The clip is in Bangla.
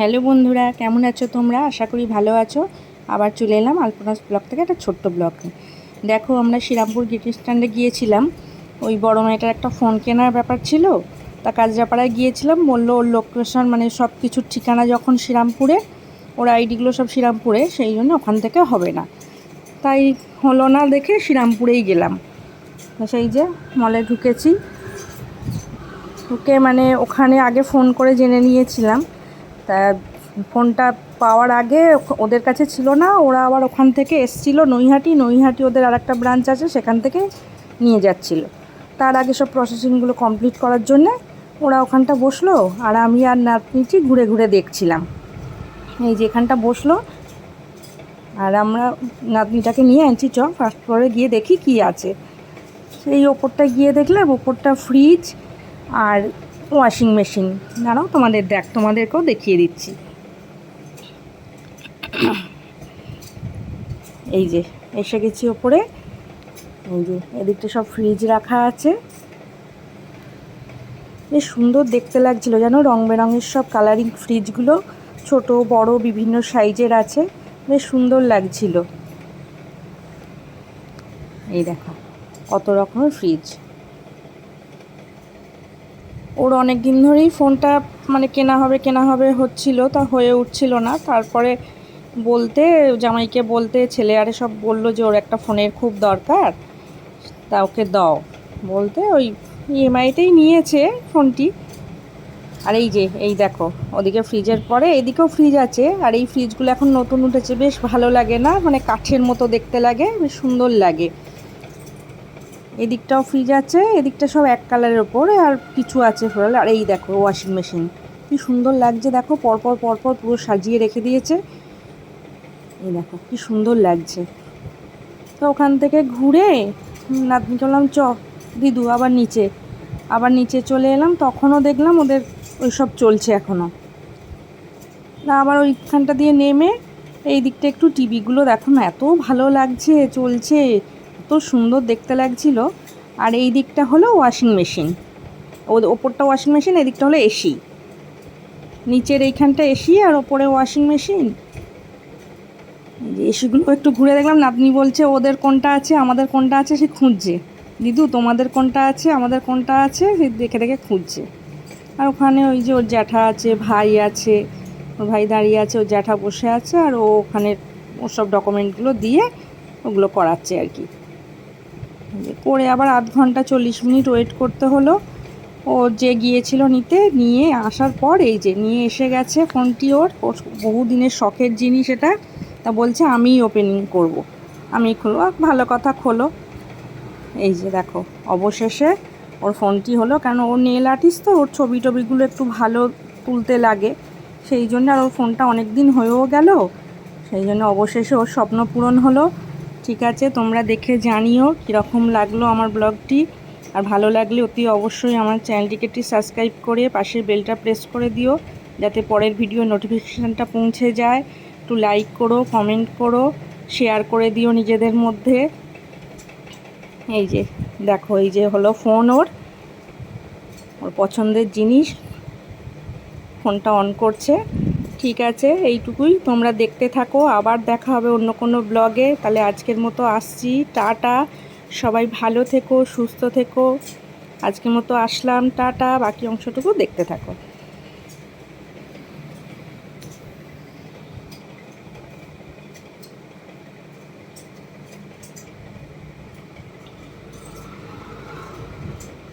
হ্যালো বন্ধুরা, কেমন আছো তোমরা? আশা করি ভালো আছো। আবার চলে এলাম আলপনাস ব্লগ থেকে একটা ছোট্ট ব্লগ দেখো, আমরা শ্রীরামপুর গেট স্ট্যান্ডে গিয়েছিলাম। ওই বড় মেয়েটার একটা ফোন কেনার ব্যাপার ছিল। তা কাজরাপাড়ায় গিয়েছিলাম, বলল ওর লোকেশন মানে সব কিছুর ঠিকানা যখন শ্রীরামপুরে, ওর আইডিগুলো সব শ্রীরামপুরে, সেই জন্য ওখান থেকে হবে না। তাই হলো না দেখে শ্রীরামপুরেই গেলাম। সেই যে মলে ঢুকেছি। ঢুকে মানে ওখানে আগে ফোন করে জেনে নিয়েছিলাম। তা ফোনটা পাওয়ার আগে ওদের কাছে ছিল না, ওরা আবার ওখান থেকে এসছিল নৈহাটি নৈহাটি ওদের আর একটা ব্রাঞ্চ আছে, সেখান থেকে নিয়ে যাচ্ছিল। তার আগে সব প্রসেসিংগুলো কমপ্লিট করার জন্যে ওরা ওখানটা বসল আর আমি আর নাতনিটি ঘুরে ঘুরে দেখছিলাম। এই যে এখানটা বসল আর আমরা নাতনিটাকে নিয়ে আনছি চ ফার্স্ট ফ্লোরে গিয়ে দেখি কি আছে। সেই ওপরটা গিয়ে দেখলাম, ওপরটা ফ্রিজ আর ওয়াশিং মেশিন। দাঁড়াও, তোমাদের দেখ, তোমাদেরকেও দেখিয়ে দিচ্ছি। এই যে, এসে গেছি ওপরে। এই যে, এদিকটা সব ফ্রিজ রাখা আছে। বেশ সুন্দর দেখতে লাগছিল, যেন রং বেরঙের সব কালারিং ফ্রিজগুলো ছোট, বড়, বিভিন্ন সাইজের আছে। বেশ সুন্দর লাগছিল। এই দেখো, কত রকমের ফ্রিজ ওর অনেক দিন ধরেই ফোনটা মানে কেনা হবে কেনা হবে হচ্ছিল, তা হয়ে উঠছিল না। তারপরে বলতে, জামাইকে বলতে ছেলে আরে সব বলল যে ওর একটা ফোনের খুব দরকার, তা ওকে দাও। বলতে ওই ইএমআইতেই নিয়েছে ফোনটি। আর এই যে, এই দেখো, ওদিকে ফ্রিজের পরে এদিকেও ফ্রিজ আছে, আর এই ফ্রিজগুলো এখন নতুন উঠেছে, বেশ ভালো লাগে না মানে কাঠের মতো দেখতে লাগে, বেশ সুন্দর লাগে। এদিকটাও ফ্রিজ আছে, এদিকটা সব এক কালারের ওপরে, আর কিছু আছে ফোরাল আর এই দেখো ওয়াশিং মেশিন কি সুন্দর লাগছে, দেখো, পরপর পরপর পুরো সাজিয়ে রেখে দিয়েছে। এই দেখো, কি সুন্দর লাগছে। তো ওখান থেকে ঘুরে নাতনি চললাম চ, দিদু, আবার নিচে। আবার নিচে চলে এলাম, তখনও দেখলাম ওদের ওই সব চলছে এখনও আবার ওইখানটা দিয়ে নেমে এই দিকটা একটু টিভিগুলো দেখো না, এত ভালো লাগছে, চলছে। এত সুন্দর দেখতে লাগছিল। আর এই দিকটা হলো ওয়াশিং মেশিন ও ওপরটা ওয়াশিং মেশিন এদিকটা হলো এসি নিচের এইখানটা এসি আর ওপরে ওয়াশিং মেশিন এসিগুলো একটু ঘুরে দেখলাম, নাতনি বলছে, ওদের কোনটা আছে, আমাদের কোনটা আছে, সে খুঁজছে। দিদু, তোমাদের কোনটা আছে, আমাদের কোনটা আছে, সে দেখে দেখে খুঁজছে। আর ওখানে ওই যে ওর জ্যাঠা আছে, ভাই আছে, ওর ভাই দাঁড়িয়ে আছে, ওর জ্যাঠা বসে আছে, আর ও ওখানে ওর সব ডকুমেন্টগুলো দিয়ে ওগুলো করাচ্ছে আর কি। করে আবার আধ ঘণ্টা চল্লিশ মিনিট ওয়েট করতে হলো। ও যে গিয়েছিল নিতে নিয়ে আসার পর এই যে নিয়ে এসে গেছে ফোনটি ওর। বহুদিনের শখের জিনিস এটা। তা বলছে আমিই ওপেনিং করব। আমি আহ, ভালো কথা খোলো। এই যে দেখো অবশেষে ওর ফোনটি হলো। কেন ওর নেল আর্টিস্ট তো ওর ছবি টবিগুলো একটু ভালো তুলতে লাগে। সেই জন্য আর ওর ফোনটা অনেক দিন হয়েও গেল। সেই জন্য অবশেষে ওর স্বপ্ন পূরণ হলো। ঠিক আছে, তোমরা দেখে জানিও কীরকম লাগল আমার ব্লগটি। আর ভালো লাগলে অতি অবশ্যই আমার চ্যানেলটিকে একটি সাবস্ক্রাইব করে পাশের বেলটা প্রেস করে দিও, যাতে পরের ভিডিও নোটিফিকেশানটা পৌঁছে যায়। একটু লাইক করো কমেন্ট করো শেয়ার করে দিও নিজেদের মধ্যে। এই যে, দেখো, এই যে হলো ফোন ওর ওর পছন্দের জিনিস ফোনটা অন করছে। ঠিক আছে, এইটুকুই। তোমরা দেখতে থাকো, আবার দেখা হবে অন্য কোনো ব্লগে তাহলে আজকের মতো আসছি, টাটা। সবাই ভালো থেকো, সুস্থ থেকো। আজকের মতো আসলাম, টাটা। বাকি অংশটুকু দেখতে থাকো।